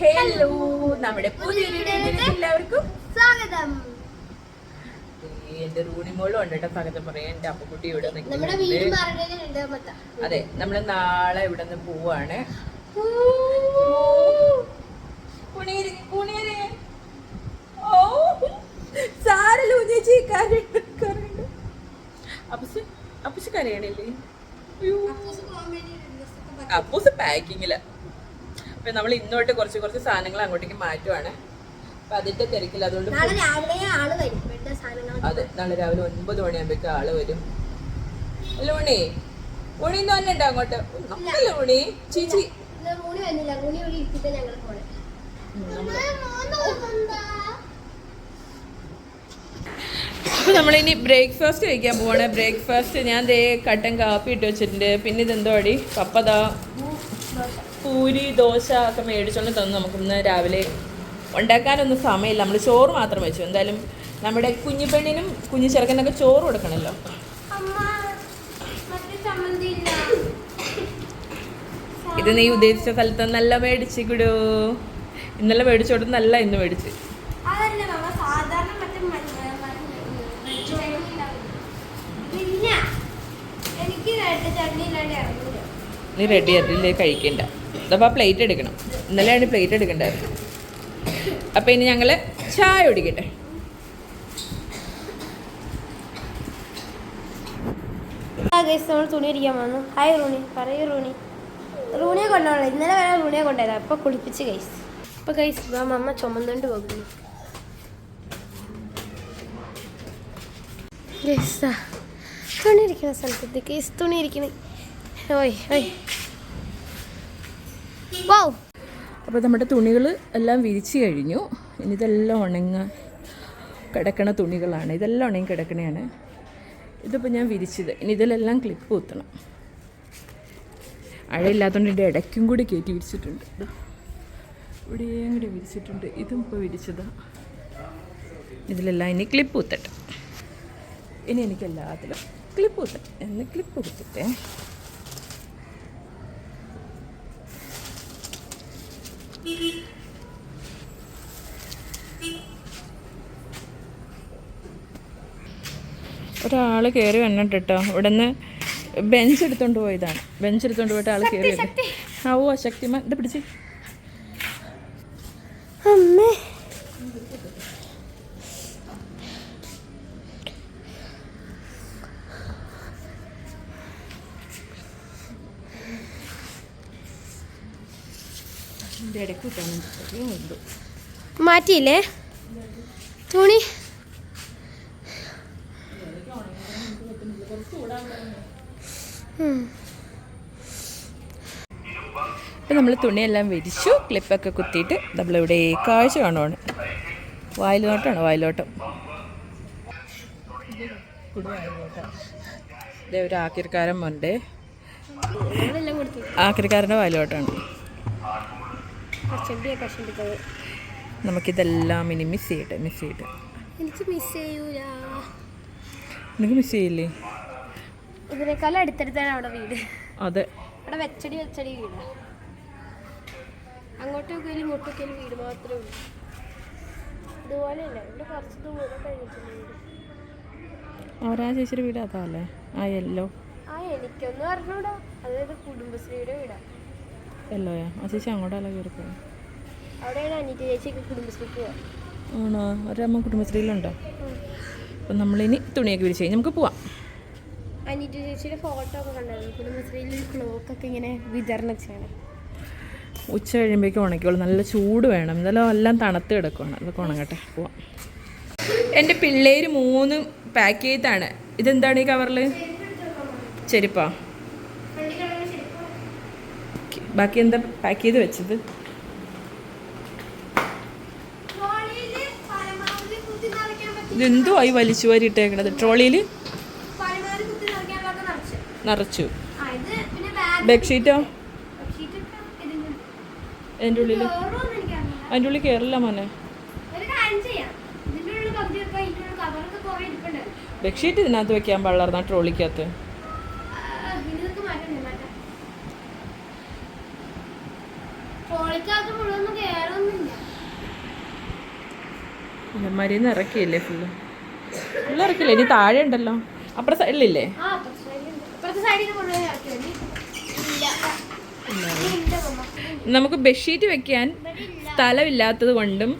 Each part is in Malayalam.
ഹലോ നമ്മുടെ എല്ലാവർക്കും സ്വാഗതം. എന്റെ റൂണിമോളും ഉണ്ട് കേട്ടോ സ്വാഗതം പറയാൻ. എന്റെ അപ്പക്കുട്ടി ഇവിടെ നിൽക്കുന്നുണ്ട്. അതെ നമ്മൾ നാളെ ഇവിടെ നിന്ന് പോവാണ് സാരല്ല ഉന്നയിച്ച് കരയുണ്ട്, കരയുണ്ട്. അപ്പുസ് അപ്പുസ് കരയണില്ലേ? അയ്യോ. അപ്പൂസ് പാക്കിങ്ങിൽ അപ്പൊ നമ്മൾ ഇന്നോട്ട് കുറച്ച് കുറച്ച് സാധനങ്ങൾ അങ്ങോട്ടേക്ക് മാറ്റുവാണ്. അപ്പൊ അതിന്റെ തിരക്കിൽ അതുകൊണ്ട് അതെ നാളെ രാവിലെ ഒൻപത് മണിയാകുമ്പോഴേക്കും ആൾ വരും. അല്ല ഉണി ഉണി എന്ന് പറഞ്ഞിട്ടോ അങ്ങോട്ട്? ലൂണി ഉണി ചീച്ചി. ഇന്ന് റൂണി വന്നില്ല. റൂണി ഇവിടെ ഇരുത്തിട്ട് ഞങ്ങൾ പോണേ. അപ്പൊ നമ്മളിനി ബ്രേക്ക്ഫാസ്റ്റ് കഴിക്കാൻ പോവാണ്. ബ്രേക്ക്ഫാസ്റ്റ് ഞാൻ ദേ കട്ടൻ കാപ്പി ഇട്ട് വെച്ചിട്ടുണ്ട്. പിന്നെ ഇതെന്തോ അടി? പപ്പത പൂരി ദോശ ഒക്കെ മേടിച്ചുകൊണ്ട് തന്നു നമുക്കിന്ന് രാവിലെ. ഉണ്ടാക്കാനൊന്നും സമയമില്ല. നമ്മൾ ചോറ് മാത്രം വെച്ചു. എന്തായാലും നമ്മുടെ കുഞ്ഞു പെണ്ണിനും കുഞ്ഞു ചെറുക്കനൊക്കെ ചോറ് കൊടുക്കണല്ലോ ഇത് നീ ഉദ്ദേശിച്ച സ്ഥലത്ത് നല്ല മേടിച്ച് കിടൂ ഇന്നലെ മേടിച്ചോട്ട് നല്ല ഇന്ന് മേടിച്ച്. നീ റെഡി ആയിട്ടില്ലേ? കഴിക്കണ്ട. ഇതപ്പോൾ പ്ലേറ്റ് എടുക്കണം. ഇന്നലെയാണ് പ്ലേറ്റ് എടുക്കേണ്ടത്. അപ്പം ഇനി ഞങ്ങൾ ചായ കുടിക്കട്ടെ. നമ്മൾ തുണി അടിക്കാൻ വന്നു. Hi Rooney. പറയൂ റൂണി. റൂണിയെ കൊണ്ടുപോകണം. ഇന്നലെ വരെ റൂണിയെ കൊണ്ടുപോയതാ അപ്പോൾ കുളിപ്പിച്ച് കൈസ് ഇപ്പൊ കൈസ് അമ്മ ചുമന്നുകൊണ്ട് പോകുന്നു. തുണി ഇരിക്കുന്ന സ്ഥലത്തെത്തി ഗൈസ് തുണി ഇരിക്കണേ ഓയ് ഓയ്. വൗ. അപ്പോൾ നമ്മുടെ തുണികൾ എല്ലാം വിരിച്ച് കഴിഞ്ഞു. ഇനി ഇതെല്ലാം ഉണങ്ങ കിടക്കണ തുണികളാണ്. ഇതെല്ലാം ഉണങ്ങി കിടക്കണയാണ്. ഇതിപ്പോൾ ഞാൻ വിരിച്ചത്. ഇനി ഇതിലെല്ലാം ക്ലിപ്പ് കുത്തണം. അഴയില്ലാത്തതുകൊണ്ട് ഇതിന്റെ ഇടയ്ക്കും കൂടി കയറ്റി വിരിച്ചിട്ടുണ്ട്. ഇവിടെയും കൂടി വിരിച്ചിട്ടുണ്ട്. ഇതും ഇപ്പോൾ വിരിച്ചതാ. ഇതിലെല്ലാം ഇനി ക്ലിപ്പ് കുത്തട്ടെ. ഇനി എനിക്ക് എല്ലാത്തിലും ക്ലിപ്പ് കുത്തട്ടെ. എന്ന് ക്ലിപ്പ് കുത്തിട്ടെ. ഒരാൾ കയറി വന്നിട്ട് കേട്ടോ ഇവിടെ നിന്ന് ബെഞ്ച് എടുത്തുകൊണ്ട് പോയതാണ് ബെഞ്ച് എടുത്തുകൊണ്ട് പോയിട്ട് ആൾ കയറി ആ ഓ ശക്തിമാൻ ഇത് പിടിച്ച്. അമ്മേ. മാറ്റിയില്ലേ? തുണി? നമ്മൾ തുണിയെല്ലാം വിരിച്ചു ക്ലിപ്പൊക്കെ കുത്തിയിട്ട് നമ്മളിവിടെ കാഴ്ച കാണുവാണ്. വായിലോട്ടാണ് വായിലോട്ടം. ഇതേ ഒരു ആക്കിരക്കാരൻ മോന്റെ ആക്രിക്കാരന്റെ വായിലോട്ടാണ്. നമുക്കിതെല്ലാം ഇനി മിസ് ചെയ്യട്ടെ മിസ് ചെയ്യട്ടെ. എനിക്ക് മിസ് ചെയ്യൂല. നിനക്ക് മിസ് ചെയ്യില്ലേ? ഇതിനേക്കാളും അടുത്തടുത്താണ് അവിടെ വീട്. അതെ. അവിടെ വെച്ചടി വെച്ചടി വീട് അങ്ങോട്ടൊക്കെ ഇങ്ങോട്ടൊക്കെ വീട് മാത്രമേ ഉള്ളൂ. ഇതുപോലെയല്ല ഇവിടെ കുറച്ച് ദൂരം കഴിഞ്ഞിട്ടുണ്ട് വീട്. അവരാ ചേച്ചിയുടെ വീട് അതാ അല്ലേ ആ യെല്ലോ. ആ എനിക്കൊന്നും അറിഞ്ഞൂടാ. അതായത് കുടുംബശ്രീയുടെ വീടാ. യെല്ലോയാ? ആ ചേച്ചി അങ്ങോട്ടല്ല കയറി പോയി. അവിടെയാണ് അനിയത്തി ചേച്ചിക്ക് കുടുംബശ്രീക്ക് പോവാ. ആണോ? ഒരമ്മ കുടുംബശ്രീയിലുണ്ടോ? അപ്പം നമ്മളിനി തുണിയൊക്കെ വിരിച്ച് കഴിഞ്ഞ് നമുക്ക് പോവാം. അനിയത്തി ചേച്ചിയുടെ ഫോട്ടോ ഒക്കെ കണ്ടായിരുന്നു. കുടുംബശ്രീയിൽ ക്ലോക്കൊക്കെ ഇങ്ങനെ വിതരണം ചെയ്യണം. ഉച്ച കഴിയുമ്പോഴേക്കും ഉണക്കിക്കോളും. നല്ല ചൂട് വേണം. എന്നാലും എല്ലാം തണുത്ത് കിടക്കുവാണ്. അതൊക്കെ ഉണങ്ങട്ടെ. പോവാം. എന്റെ പിള്ളേർ മൂന്ന് പാക്ക് ചെയ്താണ്. ഇതെന്താണ് ഈ കവറിൽ ചെരുപ്പാ. ബാക്കി എന്താ പാക്ക് ചെയ്ത് വെച്ചത്? ഇതെന്തോ ആയി വലിച്ചു വാരി ഇട്ടേക്കണത്? ട്രോളിയിൽ? നിറച്ചു. ബെഡ്ഷീറ്റോ അതിന്റെ ഉള്ളിൽ അതിന്റെ ഉള്ളിൽ കയറില്ല മോനെ. ബെഡ്ഷീറ്റ് ഇതിനകത്ത് വെക്കാൻ പാടില്ലായിരുന്ന ട്രോളിക്കകത്ത്. മരുന്ന് ഇറക്കിയില്ലേ ഫുള്ള് ഫുള്ള് ഇറക്കില്ലേ ഇനി താഴെ ഉണ്ടല്ലോ. അപ്പുറ സൈഡിലില്ലേ ഇല്ല. നമുക്ക് ബെഡ്ഷീറ്റ് വെക്കാൻ സ്ഥലമില്ലാത്തത് കൊണ്ടും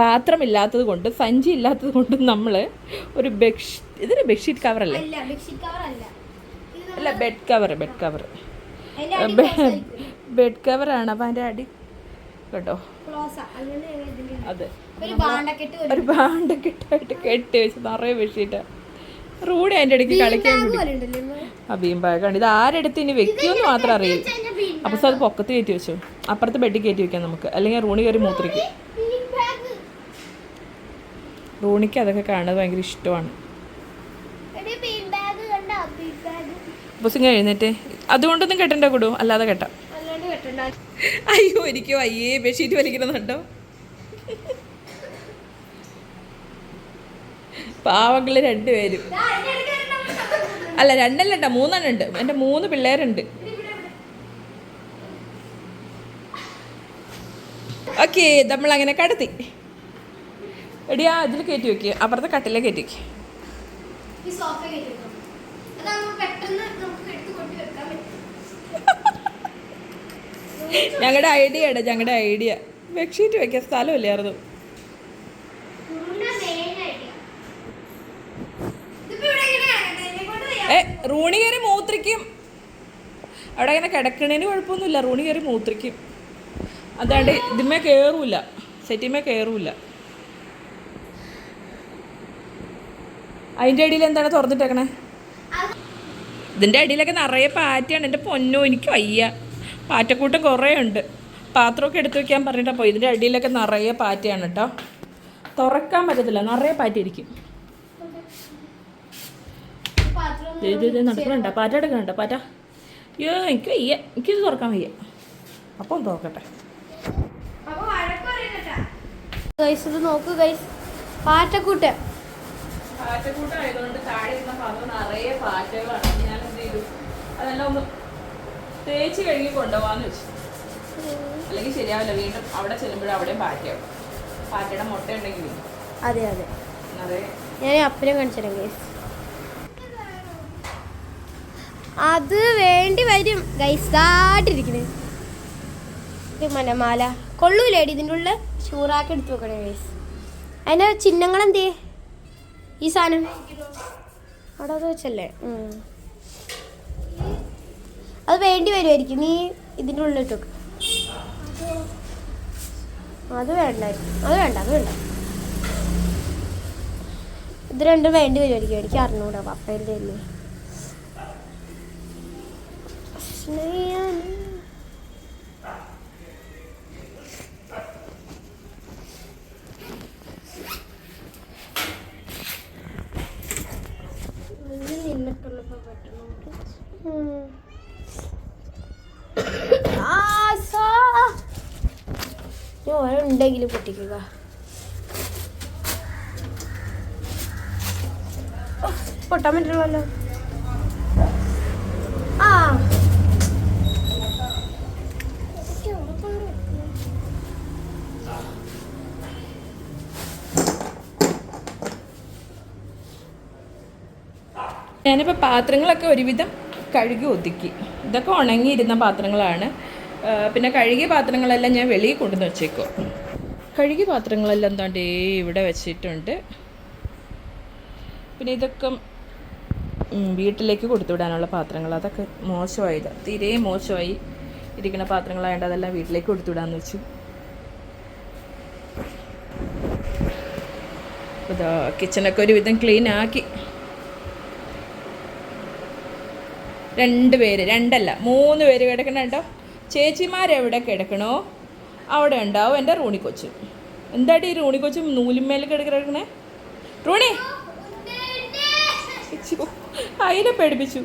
പാത്രമില്ലാത്തത് കൊണ്ടും സഞ്ചി ഇല്ലാത്തത് കൊണ്ടും നമ്മൾ ഒരു ബെഡ്ഷീറ്റ് ഇതൊരു ബെഡ്ഷീറ്റ് കവറല്ലേ? അല്ല bed cover bed cover. Bed കവറാണ് അപ്പം അതിന്റെ അടി കേട്ടോ. അതെ. ഒരു ബാണ്ടക്കെട്ട് ഒരു ബാണ്ട് കെട്ടായിട്ട് കെട്ടി വെച്ച് നിറയെ ബെഡ്ഷീറ്റ്. റൂഡി അതിന്റെ ഇടയ്ക്ക് കളിക്കാൻ ആ ബീം കണ്ട്. ഇത് ആരെടുത്ത് ഇനി വെക്കുമെന്ന് മാത്രം അറിയില്ല. അപ്പോൾ സാർ അത് പൊക്കത്ത് കയറ്റി വെച്ചു. അപ്പുറത്ത് ബെഡിൽ കയറ്റി വെക്കാം നമുക്ക്. അല്ലെങ്കിൽ റൂണി കയറി മൂത്രിക്ക്. റൂണിക്ക് അതൊക്കെ കാണുന്നത് ഭയങ്കര ഇഷ്ടമാണ്. അപ്പോൾ സിംഗ എഴുന്നേറ്റ്. അതുകൊണ്ടൊന്നും കെട്ടണ്ട കൂടും. അല്ലാതെ കെട്ടാം. അയ്യോ എനിക്കോ അയ്യേ ബെഡ്ഷീറ്റ് വലിക്കണമെന്നുണ്ടോ? പാവങ്ങൾ രണ്ടുപേരും. അല്ല രണ്ടല്ല കേട്ടോ മൂന്നെണ്ണം ഉണ്ട് എന്റെ മൂന്ന് പിള്ളേരുണ്ട്. ഓക്കെ നമ്മൾ അങ്ങനെ കടത്തി എടിയാ ഇതിൽ കയറ്റി വെക്കുക അപ്പുറത്തെ കട്ടിലെ കയറ്റി വെക്കുക. ഞങ്ങളുടെ ഐഡിയ ഇട ഞങ്ങളുടെ ഐഡിയ ബെഡ്ഷീറ്റ് വെക്കാൻ സ്ഥലമില്ലായിരുന്നു ഉരുണ്ട main idea. ഇതിപ്പോ ഇവിടെ ഇങ്ങനെ കിടക്കട്ടെ. ഇതിനെക്കൊണ്ട് വയ്യ. ഏ റൂണി കയറി മൂത്രിക്കും. അവിടെ ഇങ്ങനെ കിടക്കണേന് കുഴപ്പമൊന്നുമില്ല. റൂണി കയറി മൂത്രിക്കും. അതാണ്ട് ഇതിന്മേ കയറൂല. സെറ്റിമേ കയറൂല. അതിന്റെ അടിയിൽ എന്താണ് തുറന്നിട്ടേക്കണേ? ഇതിന്റെ അടിയിലൊക്കെ നിറയെ പാറ്റയാണ്. എന്റെ പൊന്നോ എനിക്ക് വയ്യ. പാറ്റക്കൂട്ടം കുറേ ഉണ്ട്. പാത്രമൊക്കെ എടുത്തു വെക്കാൻ പറഞ്ഞിട്ടാണ് പോയി. ഇതിന്റെ അടിയിലൊക്കെ നിറയെ പാറ്റയാണ് കേട്ടോ. തുറക്കാൻ പറ്റത്തില്ല. നിറയെ പാറ്റ ഇരിക്കും ഈ പാത്രം ഒന്ന് ഇത് ഇത് നടക്കണുണ്ടോ പാറ്റ എടുക്കണുണ്ട പാറ്റ. അയ്യോ എനിക്ക് വയ്യ എനിക്കിത് തുറക്കാൻ വയ്യ. അപ്പം തുറക്കട്ടെ. ഇത് നോക്കൂ ഗൈസ് പാറ്റക്കൂട്ട്. പാറ്റക്കൂട്ടായതുകൊണ്ട് താഴെ ഇരുന്ന ഭാഗം നിറയെ പാറ്റകളാണ്. ഞാൻ എന്ത് ചെയ്തു? അതെല്ലാം ഒന്ന് തേച്ച് കഴുകി കൊണ്ടുപോകാന്ന് വെച്ചു. അല്ലെങ്കിൽ ശരിയാവില്ല വീണ്ടും അവിടെ ചെല്ലുമ്പോഴും അവിടെയും പാറ്റയാവും. പാറ്റയുടെ മുട്ട ഉണ്ടെങ്കിൽ അതെ അതെ. നിറയെ ഞാൻ അപ്പനെ കാണിച്ചുതരാം ഗൈസ്. അത് വേണ്ടി വരും. ഗൈസ് ഇത് മനമാല. കൊള്ളൂലേടി ഇതിന്റെ ഉള്ളിൽ ചൂറാക്കി എടുത്തു വെക്കണേ ഗൈസ് അതിന്റെ ചിഹ്നങ്ങൾ എന്തേ ഈ സാധനം. അവിടെ അത് വെച്ചല്ലേ? അത് വേണ്ടി വരുമായിരിക്കും നീ ഇതിന്റെ ഉള്ളിൽ ഇട്ടു അത് വേണ്ടായിരിക്കും. അത് വേണ്ട അത് വേണ്ട. ഇത് രണ്ടും വേണ്ടി വരുമായിരിക്കും എനിക്ക് അറിഞ്ഞൂടാ പപ്പയുടെ അല്ലേ ഉണ്ടെങ്കിലും പൊട്ടിക്കുക പൊട്ടാൻ പറ്റില്ലല്ലോ ആ ഞാനിപ്പോൾ പാത്രങ്ങളൊക്കെ ഒരുവിധം കഴുകി ഒതുക്കി. ഇതൊക്കെ ഉണങ്ങിയിരുന്ന പാത്രങ്ങളാണ്. പിന്നെ കഴുകിയ പാത്രങ്ങളെല്ലാം ഞാൻ വെളിയിൽ കൊണ്ടുവന്ന് വെച്ചേക്കും. കഴുകിയ പാത്രങ്ങളെല്ലാം എന്താണ്ടേ ഇവിടെ വെച്ചിട്ടുണ്ട്. പിന്നെ ഇതൊക്കെ വീട്ടിലേക്ക് കൊടുത്തുവിടാനുള്ള പാത്രങ്ങൾ. അതൊക്കെ മോശമായില്ല തീരെ മോശമായി ഇരിക്കുന്ന പാത്രങ്ങളായതുകൊണ്ട് അതെല്ലാം വീട്ടിലേക്ക് കൊടുത്തുവിടാന്ന് വെച്ചു. ഇതാ കിച്ചണൊക്കെ ഒരുവിധം ക്ലീൻ ആക്കി. രണ്ട് പേര് രണ്ടല്ല മൂന്ന് പേര് കിടക്കണുണ്ടോ ചേച്ചിമാരെവിടെ കിടക്കണോ? അവിടെ ഉണ്ടാവും എന്റെ റൂണി കൊച്ചു. എന്തായിട്ട് ഈ റൂണി കൊച്ചു നൂലിന്മേൽ കിടക്കണേ? റൂണി! അതിനെ പേടിപ്പിച്ചു.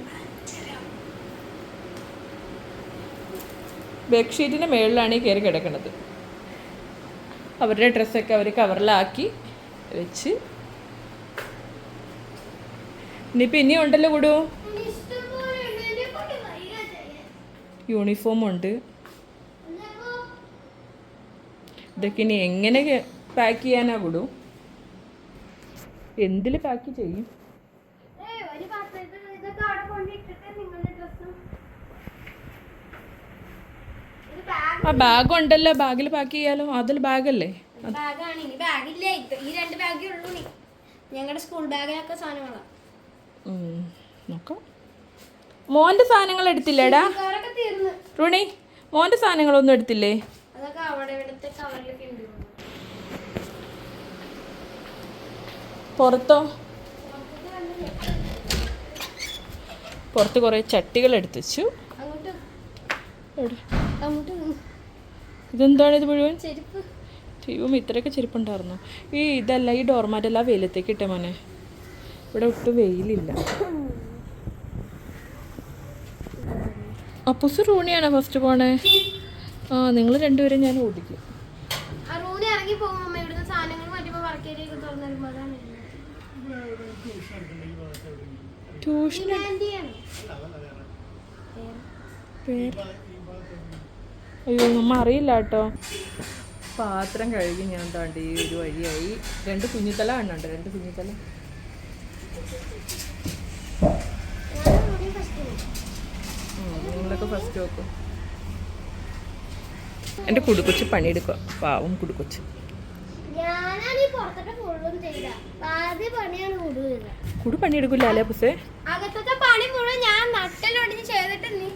ബെഡ്ഷീറ്റിന്റെ മേളിലാണ് ഈ കയറി കിടക്കുന്നത് അവരുടെ ഡ്രസ്സൊക്കെ അവർ കവറിലാക്കി വെച്ച്. ഇനിയിപ്പോൾ ഇനിയും ഉണ്ടല്ലോ കൂടു യൂണിഫോം ഉണ്ട് ഇതൊക്കെ ഇനി എങ്ങനെ പാക്ക് ചെയ്യാനാ കൂടും എന്തിൽ പാക്ക് ചെയ്യും? ആ ബാഗ് ഉണ്ടല്ലോ. ബാഗിൽ പാക്ക് ചെയ്യാലോ. അതിൽ ബാഗല്ലേ മോന്റെ ഞങ്ങളുടെ സ്കൂൾ സാധനങ്ങളാണ് നോക്കാം. സാധനങ്ങൾ എടുത്തില്ലേടാ? റുണി മോന്റെ സാധനങ്ങളൊന്നും എടുത്തില്ലേ? പുറത്തോ? പുറത്ത് കുറേ ചട്ടികൾ എടുത്തു വെച്ചു. ഇതെന്താണ് ഇത് മുഴുവൻ? ദൈവം ഇത്രയൊക്കെ ചെരുപ്പുണ്ടായിരുന്നു? ഈ ഇതല്ല ഈ ഡോർമാറ്റെല്ലാം വെയിലത്തേക്ക് ഇട്ടേ മോനെ. ഇവിടെ ഒട്ടും വെയിലില്ല. അപ്പൂസ് റൂണിയാണോ ഫസ്റ്റ് പോണേ? ആ നിങ്ങൾ രണ്ടുപേരും ഞാൻ ഓടിക്കും. ട്യൂഷൻ അയ്യോ നമ്മ അറിയില്ല കേട്ടോ. പാത്രം കഴുകി ഞാൻ താണ്ടി ഒരു വഴിയായി. രണ്ട് കുഞ്ഞിത്തല എണ്ണുണ്ട് രണ്ട് കുഞ്ഞിത്തല. നിങ്ങളൊക്കെ ഫസ്റ്റ് നോക്കും എന്റെ കുടുക്കൊച്ച് പണിയെടുക്കുക. പാവം കുടുക്കൊച്ച് കുടു പണിയെടുക്കില്ല അല്ലേ പുസേ അകത്തത്തെ പണി മുഴുവൻ ഞാൻ നട്ടലൊടിഞ്ഞ് ചെയ്തിട്ട് നീ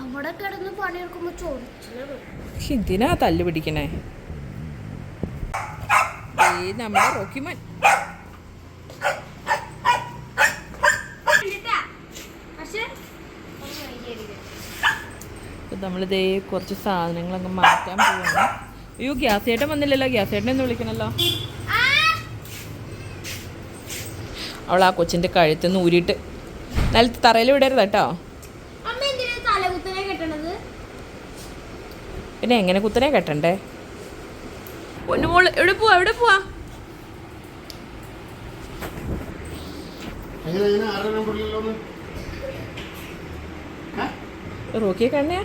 അവിടെ കിടന്ന് പണിയെടുക്കുമ്പോ ചോദിച്ചു ഇതിനാ തല്ല് പിടിക്കണേ? നമ്മുടെ റോക്കിമൻ പക്ഷേ ഇപ്പം നമ്മളിതേ കുറച്ച് സാധനങ്ങളൊക്കെ മാറ്റാൻ പോവാണ്. അയ്യോ ഗ്യാസ് ചേട്ടൻ വന്നില്ലല്ലോ. ഗ്യാസ് ചേട്ടനെ ഒന്ന് വിളിക്കണല്ലോ. അവൾ ആ കൊച്ചിന്റെ കഴുത്ത് നിന്ന് ഊരിയിട്ട് നല്ല തറയിൽ വിടരുത് കേട്ടോ. അമ്മ എന്തിനാ തലകുത്തനെ കെട്ടണത്? പിന്നെ എങ്ങനെ കുത്തനെ കെട്ടണ്ടേ? പൊന്നുമോൾ എവിടെ പോവാ എവിടെ പോവാ? ഒന്ന് റോക്കിയെ കണ്ണയാ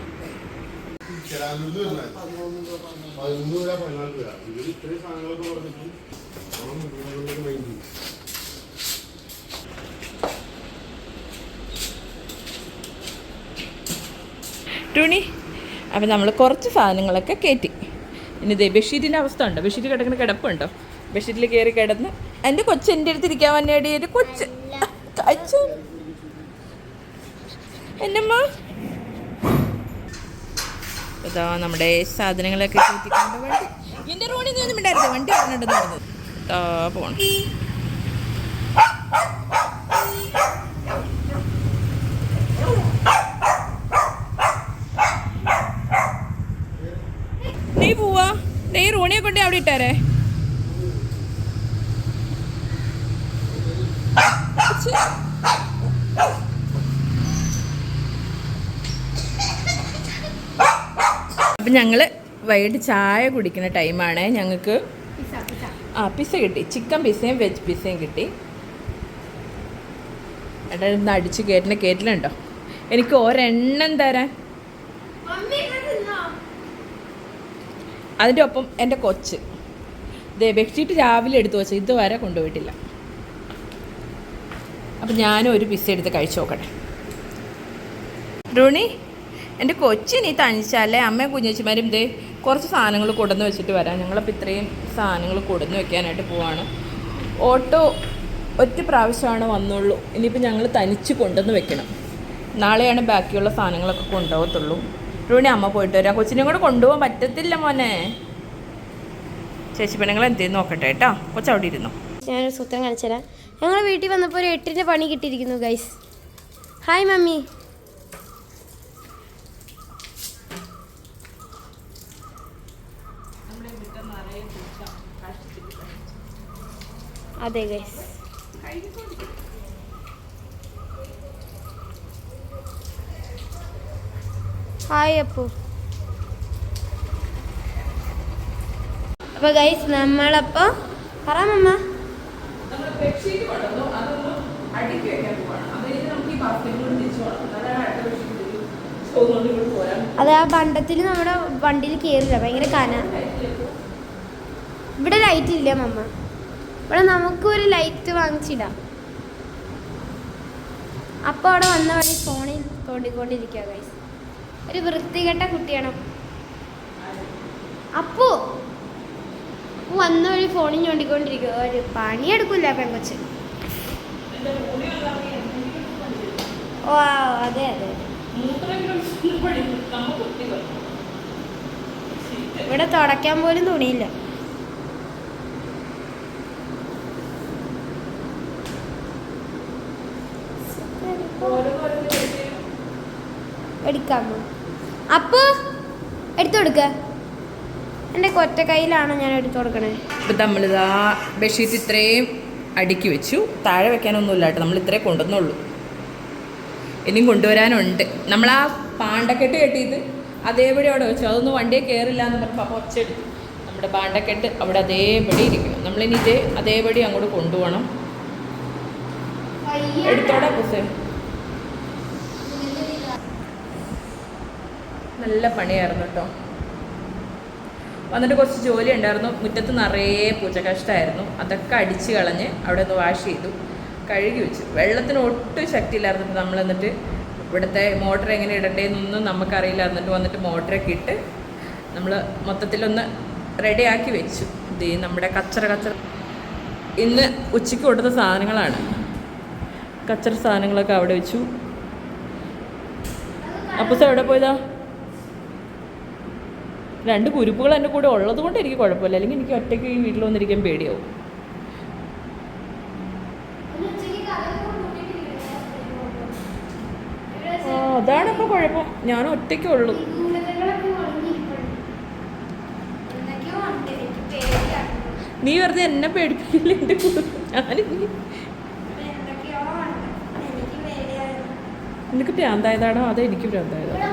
ചെറാനൂരിൽ വരുന്നത് പതിനൊന്ന് രൂപ പതിനാല് രൂപ ഇവർ ഇത്രയും സാധനങ്ങളൊക്കെ പറഞ്ഞിട്ട് നമ്മൾ മുന്നോട്ട് മൈൻഡ് ചെയ്യും ടൂണി അപ്പം നമ്മൾ കുറച്ച് സാധനങ്ങളൊക്കെ കയറ്റി ഇനി ഇതേ ബെഡ്ഷീറ്റിന്റെ അവസ്ഥ ഉണ്ടോ? ബെഡ്ഷീറ്റ് കിടക്കുന്ന കിടപ്പുണ്ടോ? ബെഡ്ഷീറ്റിൽ കയറി കിടന്ന് എന്റെ കൊച്ച് എന്റെ അടുത്ത് ഇരിക്കാൻ വന്നേടി എന്റെ കൊച്ച്. എന്നമ്മ? ഇതാ നമ്മുടെ സാധനങ്ങളൊക്കെ കൂട്ടിക്കൊണ്ട് വണ്ടി. എന്റെ റോഡിൽ നീ ഒന്നും ഉണ്ടായിരുന്നു വണ്ടി പറഞ്ഞിട്ട് നടന്നത് പോണം. നീ പോവാ. നീ റോണിയെ കൊണ്ട് അവിടെ ഇട്ടാരേ. ഛെ. അപ്പം ഞങ്ങൾ വൈകിട്ട് ചായ കുടിക്കുന്ന ടൈമാണ്. ഞങ്ങൾക്ക് ആ പിസ്സ കിട്ടി. ചിക്കൻ പിസ്സയും വെജ് പിസ്സയും കിട്ടി. എടാ ഒന്ന് അടിച്ച് കയറ്റിന കയറ്റിലുണ്ടോ എനിക്ക് ഒരെണ്ണം തരാൻ. അതിന്റെ ഒപ്പം എന്റെ കൊച്ച്. ഇതേ ബെഡ്ഷീറ്റ് രാവിലെ എടുത്തു വെച്ചു ഇതുവരെ കൊണ്ടുപോയിട്ടില്ല. അപ്പം ഞാനും ഒരു പിസ്സ എടുത്ത് കഴിച്ചു നോക്കട്ടെ. റൂണി എന്റെ കൊച്ചിനി തണിച്ചാലേ അമ്മയും കുഞ്ഞേച്ചിമാരും ഇതേ കുറച്ച് സാധനങ്ങൾ കൊടുന്ന് വെച്ചിട്ട് വരാം. ഞങ്ങളപ്പോൾ ഇത്രയും സാധനങ്ങൾ കൊടുന്ന് വെക്കാനായിട്ട് പോവാണ്. ഓട്ടോ ഒറ്റ പ്രാവശ്യമാണ് വന്നുള്ളൂ. ഇനിയിപ്പോൾ ഞങ്ങൾ തനിച്ച് കൊണ്ടുവന്ന് വെക്കണം. നാളെയാണ് ബാക്കിയുള്ള സാധനങ്ങളൊക്കെ കൊണ്ടുപോകത്തുള്ളൂ. റൂണി അമ്മ പോയിട്ട് വരാം. കൊച്ചിനെ കൂടെ കൊണ്ടുപോകാൻ പറ്റത്തില്ല മോനെ. ചേച്ചി പെണ്ണുങ്ങൾ എന്ത് ചെയ്യുന്നു നോക്കട്ടെ കേട്ടോ. കൊച്ചവിടെ ഇരുന്നു? ഞാനൊരു സൂത്രം കാണിച്ചു തരാം ഞങ്ങൾ വീട്ടിൽ വന്നപ്പോൾ ഒരു എട്ടിന്റെ പണി കിട്ടിയിരിക്കുന്നു ഗൈസ് ഹായ് മമ്മി അതെ ഗൈസ് ഹായ് അപ്പു. അപ്പോൾ ഗൈസ് നമ്മളപ്പോൾ പറ മമ്മ. അത് ആ ബണ്ടത്തിൽ നമ്മുടെ വണ്ടിയിൽ കയറില്ല ഭയങ്കര കന. ഇവിടെ ലൈറ്റ് ഇല്ല മമ്മ. ഇവിടെ നമുക്കൊരു ലൈറ്റ് വാങ്ങിച്ചിടാം. അപ്പോൾ അവിടെ വന്ന വഴി ഫോണിൽ തോണ്ടിക്കൊണ്ടിരിക്കുക ഗൈസ് ഒരു വൃത്തികെട്ട കുട്ടിയാണ്. അപ്പു അപ്പു വന്ന വഴി ഫോണിൽ ചോണ്ടിക്കൊണ്ടിരിക്കുക ഒരു പണിയെടുക്കില്ല പെങ്കൊച്ച്. ഓ അതെ അതെ. ഇവിടെ തുടയ്ക്കാൻ പോലും തുണിയില്ല. എടുക്കാമോ? അപ്പോ എടുത്തു കൊടുക്ക. എന്റെ കൊറ്റ കയ്യിലാണ് ഞാൻ എടുത്തു കൊടുക്കണേ. ഇപ്പം നമ്മളിതാ ബെഡ്ഷീറ്റ് ഇത്രയും അടുക്കി വെച്ചു. താഴെ വെക്കാനൊന്നുമില്ല കേട്ടോ നമ്മൾ ഇത്രേ കൊണ്ടുവന്നുള്ളൂ ഇനിയും കൊണ്ടുവരാനുണ്ട്. നമ്മൾ ആ പാണ്ടക്കെട്ട് കെട്ടിയത് അതേപടി അവിടെ വെച്ചു. അതൊന്നും വണ്ടിയെ കയറില്ല എന്ന് പറഞ്ഞപ്പോൾ അപ്പോൾ ഒച്ചെടുത്തു നമ്മുടെ പാണ്ടക്കെട്ട് അവിടെ അതേപടി ഇരിക്കണം. നമ്മളിനി ഇതേ അതേപടി അങ്ങോട്ട് കൊണ്ടുപോകണം. എടുത്തോടാ പുസ്തകം നല്ല പണിയായിരുന്നു കേട്ടോ വന്നിട്ട് കുറച്ച് ജോലി ഉണ്ടായിരുന്നു. മുറ്റത്ത് നിറയെ പൂച്ചക്കഷ്ടമായിരുന്നു അതൊക്കെ അടിച്ച് കളഞ്ഞ് അവിടെ ഒന്ന് വാഷ് ചെയ്തു. കഴുകി വെച്ചു. വെള്ളത്തിന് ഒട്ടും ശക്തിയില്ലായിരുന്നു നമ്മൾ എന്നിട്ട്. ഇവിടുത്തെ മോട്ടർ എങ്ങനെ ഇടണ്ടേ എന്നൊന്നും നമുക്കറിയില്ല. എന്നിട്ട് വന്നിട്ട് മോട്ടറൊക്കെ ഇട്ട് നമ്മൾ മൊത്തത്തിലൊന്ന് ആക്കി വെച്ചു. ഇത് നമ്മുടെ കച്ചറ കച്ചറ. ഇന്ന് ഉച്ചയ്ക്ക് കൊടുത്ത സാധനങ്ങളാണ്. കച്ചറ സാധനങ്ങളൊക്കെ അവിടെ വെച്ചു. അപ്പൂസ എവിടെ പോയതാ? രണ്ട് കുരുപ്പുകൾ എന്റെ കൂടെ ഉള്ളത് കൊണ്ട് എനിക്ക് കുഴപ്പമില്ല. അല്ലെങ്കിൽ എനിക്ക് ഒറ്റയ്ക്ക് ഈ വീട്ടിൽ വന്നിരിക്കാൻ പേടിയാവും. അതാണ് ഇപ്പോൾ കുഴപ്പം. ഞാൻ ഒറ്റയ്ക്കേ ഉള്ളൂ. നീ വെറുതെ എന്നെ പേടിപ്പിക്കില്ല എന്റെ കൂടെ? ഞാനിനി നിനക്ക് ഭ്രാന്തായതാണോ അതോ എനിക്ക് ഭ്രാന്തായതാണോ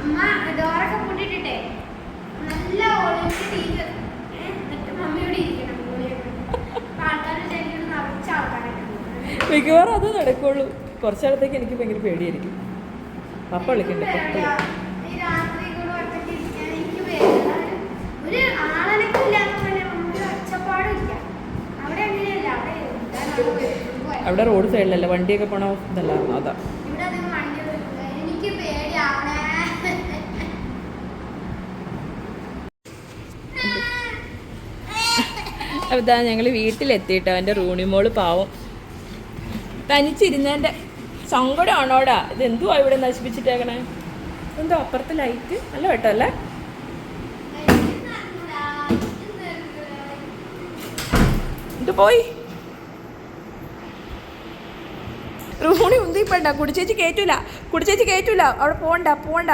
അമ്മ ഡോറൊക്കെ പൂട്ടിട്ടിട്ടെ നല്ല ഒളിച്ച് തീര് എന്നിട്ട് മമ്മിയോട് ഇരിക്കണം ആൾക്കാരുടെ ശരീരം നിറച്ച ആൾക്കാരൊക്കെ മിക്കവാറും അത് നടക്കുള്ളൂ കുറച്ചാളത്തേക്ക് എനിക്ക് ഭയങ്കര പേടിയായിരിക്കും. പപ്പ വിളിക്കണ്ടേ. അവിടെ റോഡ് സൈഡിലല്ല? വണ്ടിയൊക്കെ പോണ ഇതല്ല അതാ. അപ്പൊ അപ്പോൾ ഇതാ ഞങ്ങൾ വീട്ടിലെത്തിയിട്ടോ. എന്റെ റൂണിമോൾ പാവം. തനിച്ചിരുന്നതിന്റെ സങ്കടമാണോടാ? ഇത് എന്തുവാ ഇവിടെ നശിപ്പിച്ചിട്ടേക്കണേ? എന്തോ അപ്പുറത്ത് ലൈറ്റ് നല്ല കേട്ടോ അല്ലേ ഇത് പോയി. റൂണി ഉന്തിപ്പണ്ട കുടിച്ചേച്ചി കയറ്റൂല കുടിച്ചേച്ചി കയറ്റൂല അവിടെ പോണ്ട പോണ്ട.